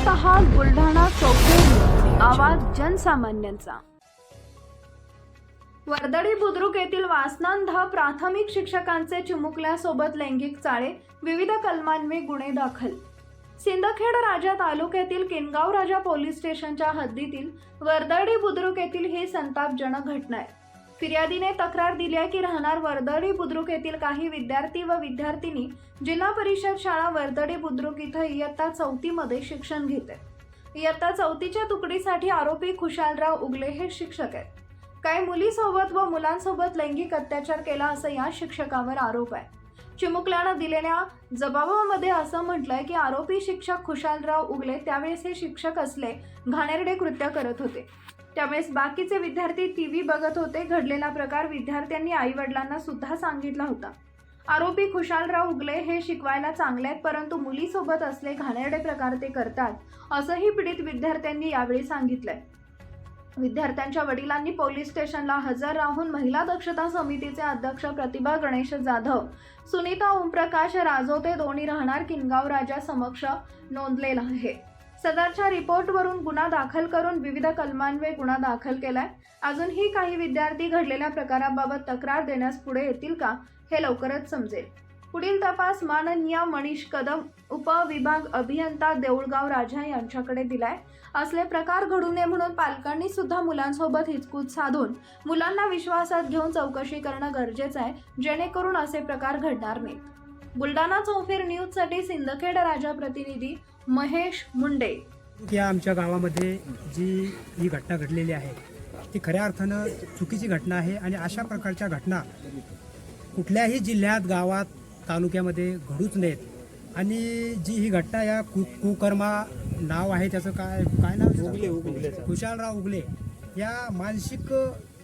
पाहत आहात बुलढाणा आवाज जनसामान्यांचा. वर्दळी बुद्रुक येथील वासनांध प्राथमिक शिक्षकांचे चिमुकल्यासोबत लैंगिक चाळे विविध कलमान्वे गुन्हे दाखल. सिंदखेड राजा तालुक्यातील किनगाव राजा पोलीस स्टेशनच्या हद्दीतील वर्दळी बुद्रुक येथील ही संतापजनक घटना आहे. फिर्यादीने तक्रार दिली आहे की राहणार वर्दळी बुद्रुक येथील काही विद्यार्थी व विद्यार्थिनी जिल्हा परिषद शाळा वर्दळी बुद्रुक इथं इयत्ता चौथीमध्ये शिक्षण घेते. इयत्ता चौथीच्या तुकडीसाठी आरोपी खुशालराव उगले हे शिक्षक आहेत. काही मुलीसोबत व मुलांसोबत लैंगिक अत्याचार केला असं या शिक्षकावर आरोप आहे. चिमुकल्यानं दिलेल्या जबाबामध्ये असं म्हटलंय की आरोपी शिक्षक खुशालराव उगले त्यावेळेस हे शिक्षक असले घाणेरडे कृत्य करत होते. त्यावेळेस बाकीचे विद्यार्थी टी व्ही बघत होते घडलेला प्रकार विद्यार्थ्यांनी आईवडिलांना सुद्धा सांगितला होता. आरोपी खुशालराव उगले हे शिकवायला चांगले आहेत परंतु मुलीसोबत असले घाणेरडे प्रकार ते करतात असंही पीडित विद्यार्थ्यांनी यावेळी सांगितलंय. विद्यार्थ्यांच्या वडिलांनी पोलीस स्टेशनला हजर राहून महिला दक्षता समितीचे अध्यक्ष प्रतिभा गणेश जाधव सुनीता ओमप्रकाश राजोते दोन्ही राहणार किनगाव राजा समक्ष नोंदलेला आहे. सदरच्या रिपोर्टवरून गुन्हा दाखल करून विविध कलमांवे गुन्हा दाखल केलाय. अजूनही काही विद्यार्थी घडलेल्या प्रकाराबाबत तक्रार देण्यास पुढे येतील का हे लवकरच समजेल. पुढील तपास माननीय मनीष कदम उपविभाग अभियंता देऊळगाव राजा यांच्याकडे दिलाय. असले प्रकार घडू नये म्हणून पालकांनी सुद्धा मुलांसोबत हिचकूच साधून मुलांना विश्वासात घेऊन चौकशी करणं गरजेचं आहे जेणेकरून असे प्रकार घडणार नाहीत. बुलढाणा चौफेर न्यूजसाठी सिंदखेड राजा प्रतिनिधी महेश मुंडे. या आमच्या गावामध्ये जी ही घटना घडलेली आहे ती खऱ्या अर्थानं चुकीची घटना आहे आणि अशा प्रकारच्या घटना कुठल्याही जिल्ह्यात गावात तालुक्यामध्ये घडूच नयेत. आणि जी ही घटना या कु कुकर्मा नाव आहे त्याचं काय काय नाव उगले उगले खुशालराव उगले. या मानसिक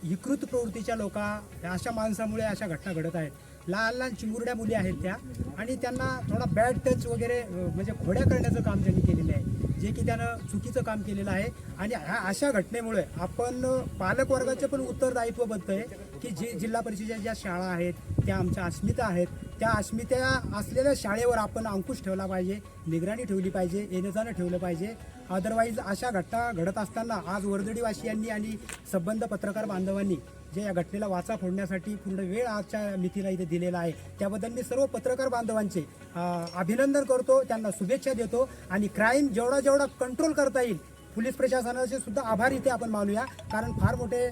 विकृत प्रवृत्तीच्या लोका या अशा माणसामुळे अशा घटना घडत आहेत. लहान लहान चिमुरड्या मुली आहेत त्या. आणि त्यांना थोडा बॅड टच वगैरे म्हणजे खोड्या करण्याचं काम त्यांनी केलेलं आहे. जे की त्यानं चुकीचं काम केलेलं आहे. आणि ह्या अशा घटनेमुळे आपण पालकवर्गाचं पण उत्तरदायित्व बनतं आहे की जे जिल्हा परिषदेच्या ज्या शाळा आहेत त्या आमच्या अस्मिता आहेत. त्या अस्मिता असलेल्या शाळेवर आपण अंकुश ठेवला पाहिजे निगराणी ठेवली पाहिजे येणं जाणं ठेवलं पाहिजे. अदरवाईज अशा घटना घडत असताना आज वर्दडीवासियांनी आणि संबंध पत्रकार बांधवांनी जे या घटनेला वाचा फोडण्यासाठी पूर्ण वेळ आजच्या मितीला इथे दिलेला आहे. त्याबद्दल मी सर्व पत्रकार बांधवांचे अभिनंदन करतो त्यांना शुभेच्छा देतो आणि क्राईम जेवढा जेवढा कंट्रोल करता येईल पोलीस प्रशासनाचे सुद्धा आभार इथे आपण मानूया. कारण फार मोठे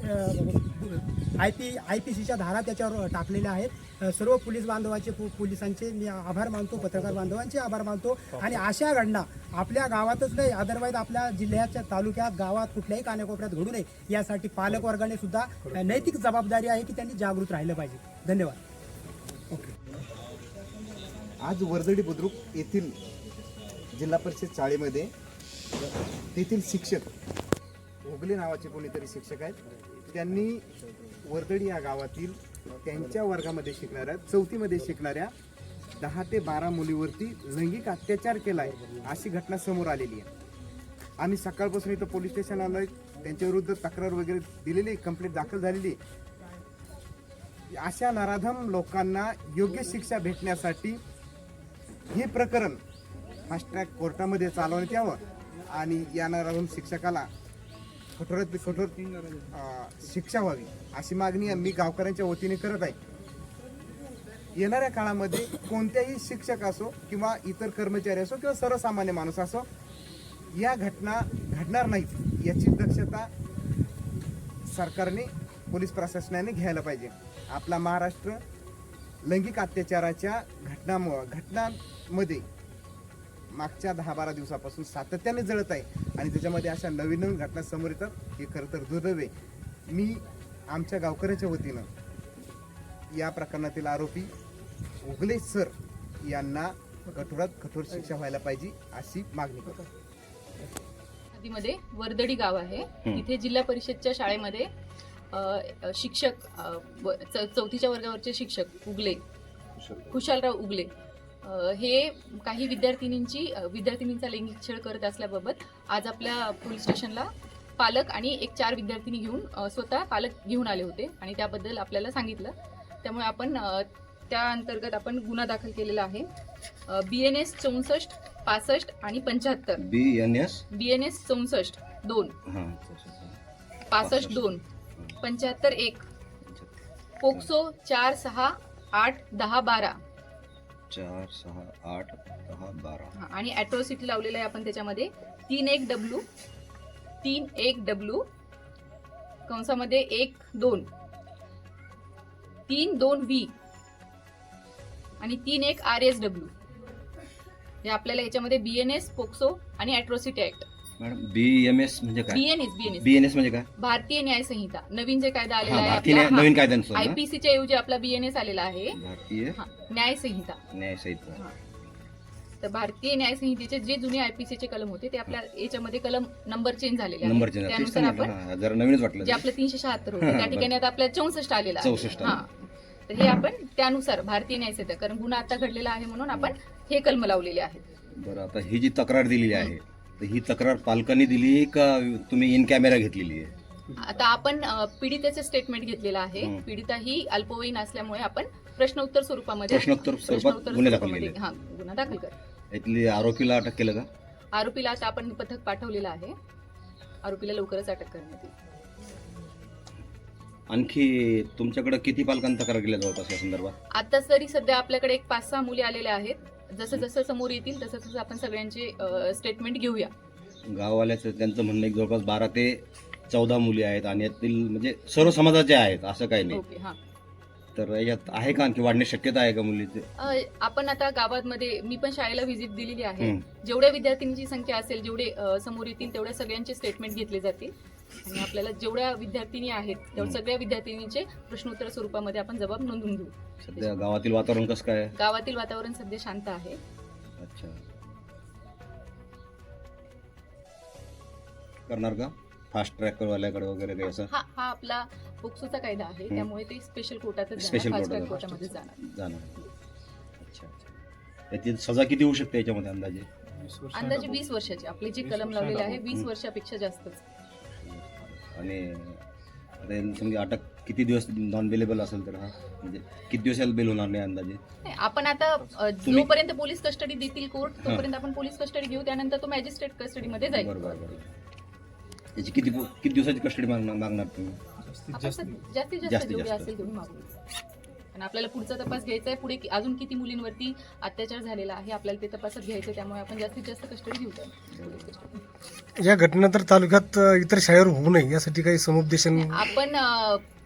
आय पी आय पी सीच्या धारा त्याच्यावर टाकलेल्या आहेत. सर्व पोलीस बांधवाचे पोलिसांचे मी आभार मानतो पत्रकार बांधवांचे आभार मानतो. आणि अशा घटना आपल्या गावातच नाही अदरवाईज आपल्या जिल्ह्याच्या तालुक्यात गावात कुठल्याही कानाकोपऱ्यात घडू नये यासाठी पालक वर्गाने सुद्धा नैतिक जबाबदारी आहे की त्यांनी जागृत राहिलं पाहिजे. धन्यवाद. ओके. आज वर्दडी बुद्रुक येथील जिल्हा परिषद शाळेमध्ये तेथील शिक्षक ओगले नावाचे कोणीतरी शिक्षक आहेत त्यांनी वर्दडी या गावातील त्यांच्या वर्गामध्ये शिकणाऱ्या चौथीमध्ये शिकणाऱ्या दहा ते बारा मुलीवरती लैंगिक अत्याचार केलाय अशी घटना समोर आलेली आहे. आम्ही सकाळपासून इथं पोलीस स्टेशन आलोय. त्यांच्याविरुद्ध तक्रार वगैरे दिलेली कंप्लेंट दाखल झालेली आहे. अशा नराधम लोकांना योग्य शिक्षा भेटण्यासाठी हे प्रकरण फास्ट ट्रॅक कोर्टामध्ये चालवण्यात यावं आणि या नराधम शिक्षकाला कठोरात कठोर शिक्षा व्हावी अशी मागणी मी गावकऱ्यांच्या वतीने करत आहे. येणाऱ्या काळामध्ये कोणत्याही शिक्षक असो किंवा इतर कर्मचारी असो किंवा सर्वसामान्य माणूस असो या घटना घडणार नाहीत याची दक्षता सरकारने पोलीस प्रशासनाने घ्यायला पाहिजे. आपला महाराष्ट्र लैंगिक अत्याचाराच्या घटनामुळं घटनांमध्ये मागच्या दहा बारा दिवसापासून सातत्याने जळत आहे. आणि त्याच्यामध्ये अशा नवीन नवीन घटना समोर येतात हे खरं तर दुर्दैव आहे. मी आमच्या गावकऱ्याच्या वतीनं या प्रकरणातील आरोपी उगले सर यांना कठोरात कठोर शिक्षा व्हायला पाहिजे अशी मागणी करतो. नदीमध्ये वर्दडी गाव आहे. तिथे जिल्हा परिषदच्या शाळेमध्ये शिक्षक चौथीच्या वर्गावरचे शिक्षक उगले खुशालराव उगले हे काही विद्यार्थिनींची विद्यार्थिनींचा लैंगिक छळ करत असल्याबाबत आज आपल्या पोलीस स्टेशनला पालक आणि एक चार विद्यार्थिनी घेऊन स्वतः पालक घेऊन आले होते आणि त्याबद्दल आपल्याला सांगितलं. त्यामुळे आपण त्या अंतर्गत आपण गुन्हा दाखल केलेला आहे. बी एन एस चौसष्ट पासष्ट आणि पंच्याहत्तर. B N S B N S चौसष्ट दोन. पासष्ट दोन. पंच्याहत्तर एक. पोक्सो चार सहा आठ दहा बारा. चार सहा आठ दहा बारा. हा, आणि ॲट्रोसिटी लावलेलं आहे आपण त्याच्यामध्ये. तीन एक डब्ल्यू तीन एक डब्ल्यू कंसामध्ये एक दोन. तीन दोन व्ही आणि तीन एक आर एस डब्ल्यू हे आपल्याला याच्यामध्ये बी एन एस पोक्सो आणि atrocity act madam B M S म्हणजे काय? बी एन एस म्हणजे काय? भारतीय न्याय संहिता नवीन जे कायदा आलेला हा आहे भारतीय न्याय- नवीन ना? आयपीसीच्या ऐवजी आपला बी एन एस आलेला आहे. भारतीय हा, न्याय संहिता. न्याय संहिता. तर भारतीय न्याय संहितेचे जे जुने आयपीसीचे कलम होते ते आपल्या याच्यामध्ये कलम नंबर चेंज झालेले नंबर आहेत. त्यानुसार आपण जरा नवीनच वाटलं जे. आपलं तीनशे शहात्तर होते त्या बरं. ठिकाणी आता आपल्याला चौसष्ट आलेला आहे. 64 हा. तर हे आपण त्यानुसार भारतीय न्याय संहिता कारण गुन्हा आता घडलेला आहे म्हणून आपण हे कलम लावलेले आहेत. बरं आता ही जी तक्रार दिलेली आहे तर ही तक्रार पालकांनी दिली का तुम्ही इन कॅमेरा घेतलेली आहे? आता आपण पीडितेचे स्टेटमेंट घेतलेलं आहे. पीडिता ही अल्पवयीन असल्यामुळे आपण प्रश्नोत्तर स्वरूपामध्ये प्रश्नोत्तर स्वरूपात गुन्हे दाखल स्वरूपामध्ये केले हा गुन्हा दाखल कर इथली आरोपीला अटक केलं का? आरोपीला आता आपण पथक पाठवलेलं आहे. आरोपीला लवकरच अटक करण्यात येईल. आणखी तुमच्याकडे किती पालकांनी तक्रार केल्या जवळपास या संदर्भात? आता तरी सध्या आपल्याकडे एक पाच सहा मुली आलेल्या आहेत. जसं जसं समोर येतील तसं तसं आपण सगळ्यांचे स्टेटमेंट घेऊया. गाववाल्याचं त्यांचं म्हणणं एक जवळपास बारा ते चौदा मुली आहेत आणि यातील म्हणजे सर्व समाजाचे आहेत असं काही नाही. ओके हा. तर याच्यात आहे का आणखी वाढण्याची शक्यता आहे का मुलीचे? अ, आपण आता गावामध्ये मी पण शाळेला व्हिजिट दिलेली आहे. हं. जेवढ्या विद्यार्थिनींची संख्या असेल जेवढे अ, समोर येतील तेवढ्या सगळ्यांचे स्टेटमेंट घेतले जातील. आणि आपल्याला जेवढ्या विद्यार्थिनी आहेत तेवढ्या. सगळ्या विद्यार्थिनींचे प्रश्नोत्तर स्वरूपामध्ये आपण जबाब नोंदवून घेऊ. सध्या गावातील वातावरण कसं काय? आहे? गावातील वातावरण सध्या शांत आहे. अच्छा. करणार का? फास्ट ट्रॅक वाल्याकडे वगैरे काही असं? हा हा आपला पोक्सोचा कायदा आहे. हं. त्यामुळे ते स्पेशल कोर्टातच Special जाणार फास्ट कोर्टात. कोर्टामध्ये जाणार. जाणार. अच्छा अच्छा. त्याची सजा किती होऊ शकते याच्यामध्ये अंदाजे? अंदाजे वीस वर्षाचे. आपले जे कलम लावलेले आहे वीस. वर्षापेक्षा जास्तच. आणि आता समजा अटक किती दिवस नॉन बेलेबल असेल तर हा? म्हणजे किती दिवस याला बेल होणार नाही अंदाजे? नाही, आपण आता अ, तुम्ही- जोपर्यंत पोलीस कस्टडी देतील कोर्ट तोपर्यंत आपण पोलीस कस्टडी घेऊ त्यानंतर तो मॅजिस्ट्रेट कस्टडीमध्ये जाईल. बरोबर बरोबर. याची किती किती दिवसाची कस्टडी मागणार मागणार तुम्ही? आपण जास्तीत जास्त जास्तीत जेवढी जास्त. असेल तेवढी मागू. आणि आपल्याला पुढचा तपास घ्यायचा आहे पुढे अजून किती मुलींवरती अत्याचार झालेला आहे आपल्याला ते तपासात घ्यायचं आहे, त्यामुळे आपण जास्तीत जास्त कस्टडी घेऊ. या घटनेनंतर तालुक्यात इतर शाळेवर होऊ नये यासाठी काही समुपदेशन आपण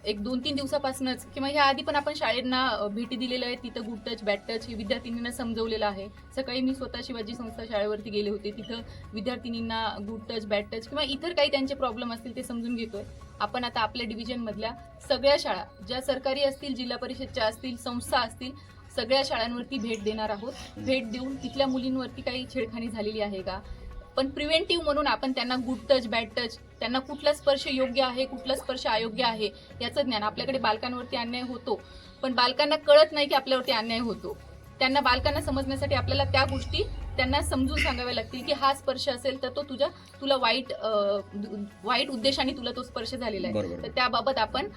एक दोन तीन दिवसापासूनच किंवा ह्या आधी पण आपण शाळेंना भेटी दिलेल्या आहेत. तिथं गुड टच बॅड टच हे विद्यार्थिनींना समजवलेलं आहे. सकाळी मी स्वतः शिवाजी संस्था शाळेवरती गेले होते. तिथं विद्यार्थिनींना गुड टच बॅड टच किंवा इतर काही त्यांचे प्रॉब्लेम असतील ते समजून घेतोय. आपण आता आपल्या डिव्हिजनमधल्या सगळ्या शाळा ज्या सरकारी असतील जिल्हा परिषदच्या असतील संस्था असतील सगळ्या शाळांवरती भेट देणार आहोत. भेट देऊन तिथल्या मुलींवरती काही छेडखानी झालेली आहे का? पण प्रिव्हेंटिव्ह म्हणून आपण त्यांना गुड टच बॅड टच त्यांना कुठला स्पर्श योग्य आहे कुठला स्पर्श अयोग्य आहे याचं ज्ञान आपल्याकडे बालकांवरती अन्याय होतो. पण बालकांना कळत नाही की आपल्यावरती अन्याय होतो. त्यांना बालकांना समजण्यासाठी आपल्याला त्या गोष्टी त्यांना समजून सांगाव्या लागतील की हा स्पर्श असेल तर तो तुझ्या तुला वाईट वाईट उद्देशाने तुला तो स्पर्श झालेला आहे. तर त्याबाबत आपण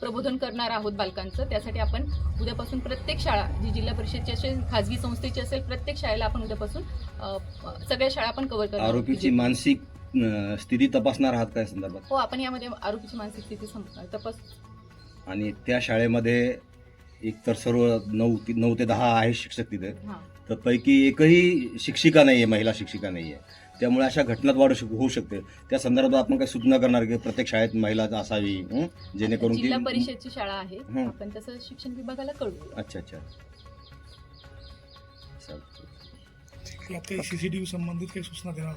प्रबोधन करणार आहोत बालकांचं. त्यासाठी आपण उद्यापासून प्रत्येक शाळा जी जिल्हा परिषदची असेल खाजगी संस्थेची असेल प्रत्येक शाळेला आपण उद्यापासून सगळ्या शाळा आपण कव्हर करणार. आरोपीची मानसिक अं, स्थिती तपासणार आहात काय संदर्भात? हो आपण यामध्ये आरोपीची मानसिक स्थिती तपास आणि त्या शाळेमध्ये एकतर सर्व नऊ ती- नऊ ते दहा आहे शिक्षक तिथे. हा. तर पैकी एकही शिक्षिका नाही आहे महिला शिक्षिका नाही आहे त्यामुळे अशा घटनात वाढ शक- होऊ शकते. त्या संदर्भात आपण काही सूचना करणार की प्रत्येक शाळेत महिला असावी? जेणेकरून जिल्हा परिषदची शाळा आहे. हं. आपण तसं शिक्षण विभागाला कळवू. अच्छा अच्छा. सीसीटीव्ही संबंधित काही सूचना देणार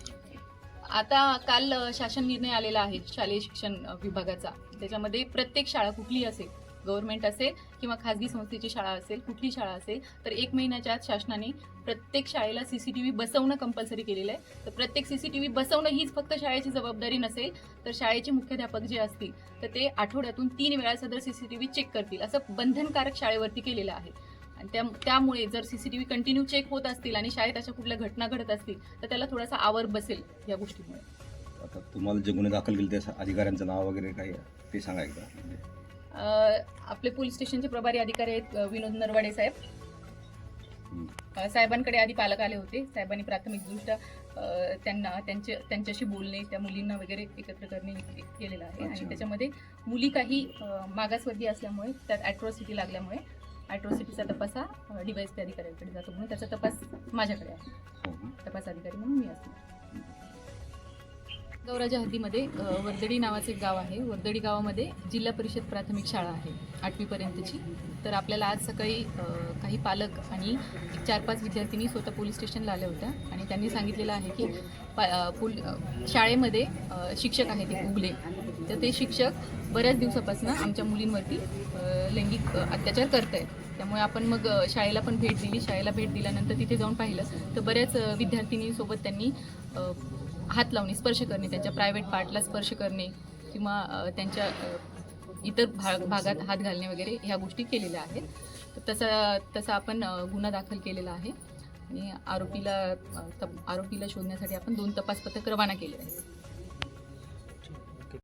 आता काल शासन निर्णय आलेला आहे शालेय शिक्षण विभागाचा. त्याच्यामध्ये प्रत्येक शाळा कुठलीही असेल गव्हर्नमेंट असेल किंवा खाजगी संस्थेची शाळा असेल कुठली शाळा असेल तर एक महिन्याच्या आत शासनाने प्रत्येक शाळेला सीसीटीव्ही बसवणं कंपल्सरी केलेलं आहे. तर प्रत्येक सीसीटीव्ही बसवणं हीच फक्त शाळेची जबाबदारी नसेल तर शाळेचे मुख्याध्यापक जे असतील तर ते आठवड्यातून तीन वेळा सदर सीसीटीव्ही चेक करतील. असं बंधनकारक शाळेवरती केलेलं आहे. आणि त्या त्यामुळे जर सीसीटीव्ही कंटिन्यू चेक होत असतील आणि शाळेत अशा कुठल्या घटना घडत असतील तर त्याला थोडासा आवर बसेल या गोष्टीमुळे. आता तुम्हाला जे गुन्हे दाखल केले त्या अधिकाऱ्यांचं नाव वगैरे काही ते सांगा एकदा. आपले पोलीस स्टेशनचे प्रभारी अधिकारी आहेत विनोद नरवाडे साहेब. साहेबांकडे आधी पालक आले होते. साहेबांनी प्राथमिकदृष्ट्या त्यांना त्यांचे त्यांच्याशी बोलणे त्या मुलींना वगैरे एकत्र करणे केलेलं आहे. आणि. त्याच्यामध्ये मुली काही मागासवर्गीय असल्यामुळे त्यात ॲट्रॉसिटी लागल्यामुळे ॲट्रॉसिटीचा तपास हा डिवाईस अधिकाऱ्यांकडे जातो म्हणून त्याचा तपास माझ्याकडे आहे. हो. तपास अधिकारी म्हणून मी असते गौराच्या हद्दीमध्ये वर्दडी नावाचं एक गाव आहे. वर्दडी गावामध्ये जिल्हा परिषद प्राथमिक शाळा आहे आठवीपर्यंतची. तर आपल्याला आज सकाळी काही पालक आणि चार पाच विद्यार्थिनी स्वतः पोलीस स्टेशनला आल्या होत्या. आणि त्यांनी सांगितलेलं आहे की पा पोल शाळेमध्ये शिक्षक आहेत ते उगले. तर ते शिक्षक बऱ्याच दिवसापासून आमच्या मुलींवरती लैंगिक अत्याचार करत आहेत त्यामुळे आपण मग शाळेला पण भेट दिली. शाळेला भेट दिल्यानंतर तिथे जाऊन पाहिलं. तर बऱ्याच विद्यार्थिनींसोबत त्यांनी हात लावणे स्पर्श करणे त्यांच्या प्रायव्हेट पार्टला स्पर्श करणे किंवा त्यांच्या इतर भाग भागात हात घालणे वगैरे ह्या गोष्टी केलेल्या आहेत. तसा तसा आपण गुन्हा दाखल केलेला आहे. आणि आरोपीला तप- आरोपीला शोधण्यासाठी आपण दोन तपास पथक रवाना केले आहेत.